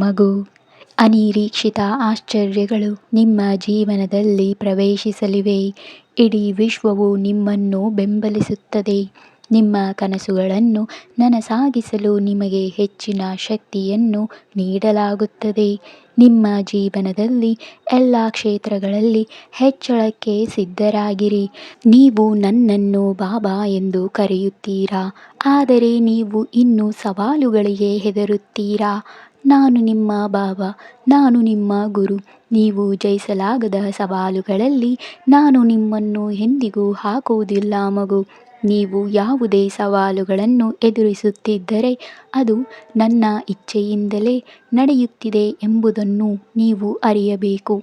ಮಗು. ಅನಿರೀಕ್ಷಿತ ಆಶ್ಚರ್ಯಗಳು ನಿಮ್ಮ ಜೀವನದಲ್ಲಿ ಪ್ರವೇಶಿಸಲಿವೆ. ಇಡೀ ವಿಶ್ವವು ನಿಮ್ಮನ್ನು ಬೆಂಬಲಿಸುತ್ತದೆ. ನಿಮ್ಮ ಕನಸುಗಳನ್ನು ನನಸಾಗಿಸಲು ನಿಮಗೆ ಹೆಚ್ಚಿನ ಶಕ್ತಿಯನ್ನು ನೀಡಲಾಗುತ್ತದೆ. ನಿಮ್ಮ ಜೀವನದಲ್ಲಿ ಎಲ್ಲ ಕ್ಷೇತ್ರಗಳಲ್ಲಿ ಹೆಚ್ಚಳಕ್ಕೆ ಸಿದ್ಧರಾಗಿರಿ. ನೀವು ನನ್ನನ್ನು ಬಾಬಾ ಎಂದು ಕರೆಯುತ್ತೀರಾ? ಆದರೆ ನೀವು ಇನ್ನೂ ಸವಾಲುಗಳಿಗೆ ಹೆದರುತ್ತೀರಾ? ನಾನು ನಿಮ್ಮ ಬಾಬಾ, ನಾನು ನಿಮ್ಮ ಗುರು. ನೀವು ಜಯಿಸಲಾಗದ ಸವಾಲುಗಳಲ್ಲಿ ನಾನು ನಿಮ್ಮನ್ನು ಎಂದಿಗೂ ಹಾಕುವುದಿಲ್ಲ ಮಗು. ನೀವು ಯಾವುದೇ ಸವಾಲುಗಳನ್ನು ಎದುರಿಸುತ್ತಿದ್ದರೆ ಅದು ನನ್ನ ಇಚ್ಛೆಯಿಂದಲೇ ನಡೆಯುತ್ತಿದೆ ಎಂಬುದನ್ನು ನೀವು ಅರಿಯಬೇಕು.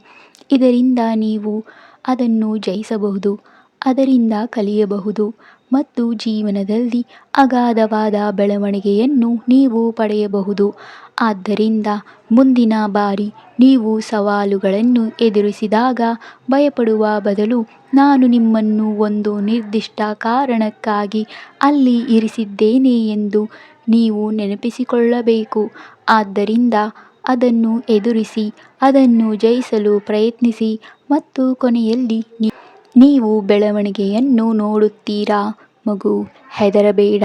ಇದರಿಂದ ನೀವು ಅದನ್ನು ಜಯಿಸಬಹುದು. ಅದರಿಂದ ಕಲಿಯಬಹುದು ಮತ್ತು ಜೀವನದಲ್ಲಿ ಅಗಾಧವಾದ ಬೆಳವಣಿಗೆಯನ್ನು ನೀವು ಪಡೆಯಬಹುದು. ಆದ್ದರಿಂದ ಮುಂದಿನ ಬಾರಿ ನೀವು ಸವಾಲುಗಳನ್ನು ಎದುರಿಸಿದಾಗ ಭಯಪಡುವ ಬದಲು ನಾನು ನಿಮ್ಮನ್ನು ಒಂದು ನಿರ್ದಿಷ್ಟ ಕಾರಣಕ್ಕಾಗಿ ಅಲ್ಲಿ ಇರಿಸಿದ್ದೇನೆ ಎಂದು ನೀವು ನೆನಪಿಸಿಕೊಳ್ಳಬೇಕು. ಆದ್ದರಿಂದ ಅದನ್ನು ಎದುರಿಸಿ, ಅದನ್ನು ಜಯಿಸಲು ಪ್ರಯತ್ನಿಸಿ ಮತ್ತು ಕೊನೆಯಲ್ಲಿ ನೀವು ಬೆಳವಣಿಗೆಯನ್ನು ನೋಡುತ್ತೀರಾ? ಮಗು, ಹೆದರಬೇಡ.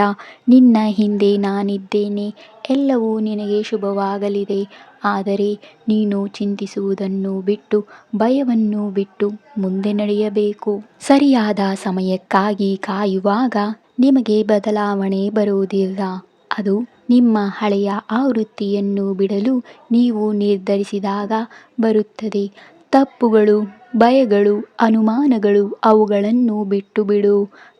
ನಿನ್ನ ಹಿಂದೆ ನಾನಿದ್ದೇನೆ. ಎಲ್ಲವೂ ನಿನಗೆ ಶುಭವಾಗಲಿದೆ. ಆದರೆ ನೀನು ಚಿಂತಿಸುವುದನ್ನು ಬಿಟ್ಟು, ಭಯವನ್ನು ಬಿಟ್ಟು ಮುಂದೆ ನಡೆಯಬೇಕು. ಸರಿಯಾದ ಸಮಯಕ್ಕಾಗಿ ಕಾಯುವಾಗ ನಿಮಗೆ ಬದಲಾವಣೆ ಬರುವುದಿಲ್ಲ. ಅದು ನಿಮ್ಮ ಹಳೆಯ ಆವೃತ್ತಿಯನ್ನು ಬಿಡಲು ನೀವು ನಿರ್ಧರಿಸಿದಾಗ ಬರುತ್ತದೆ. ತಪ್ಪುಗಳು, ಭಯಗಳು, ಅನುಮಾನಗಳು ಅವುಗಳನ್ನು ಬಿಟ್ಟುಬಿಡು.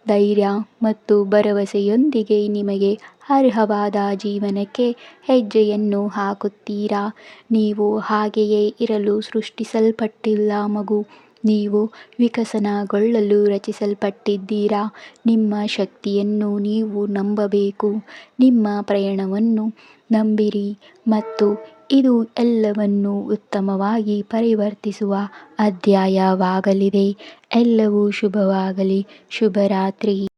ಧೈರ್ಯ ಮತ್ತು ಭರವಸೆಯೊಂದಿಗೆ ನಿಮಗೆ ಅರ್ಹವಾದ ಜೀವನಕ್ಕೆ ಹೆಜ್ಜೆಯನ್ನು ಹಾಕುತ್ತೀರಾ? ನೀವು ಹಾಗೆಯೇ ಇರಲು ಸೃಷ್ಟಿಸಲ್ಪಟ್ಟಿಲ್ಲ ಮಗು. ನೀವು ವಿಕಸನಗೊಳ್ಳಲು ರಚಿಸಲ್ಪಟ್ಟಿದ್ದೀರಾ? ನಿಮ್ಮ ಶಕ್ತಿಯನ್ನು ನೀವು ನಂಬಬೇಕು. ನಿಮ್ಮ ಪ್ರಯಾಣವನ್ನು ನಂಬಿರಿ ಮತ್ತು ಇದು ಎಲ್ಲವನ್ನು ಉತ್ತಮವಾಗಿ ಪರಿವರ್ತಿಸುವ ಅಧ್ಯಾಯವಾಗಲಿದೆ. ಎಲ್ಲವೂ ಶುಭವಾಗಲಿ. ಶುಭರಾತ್ರಿ.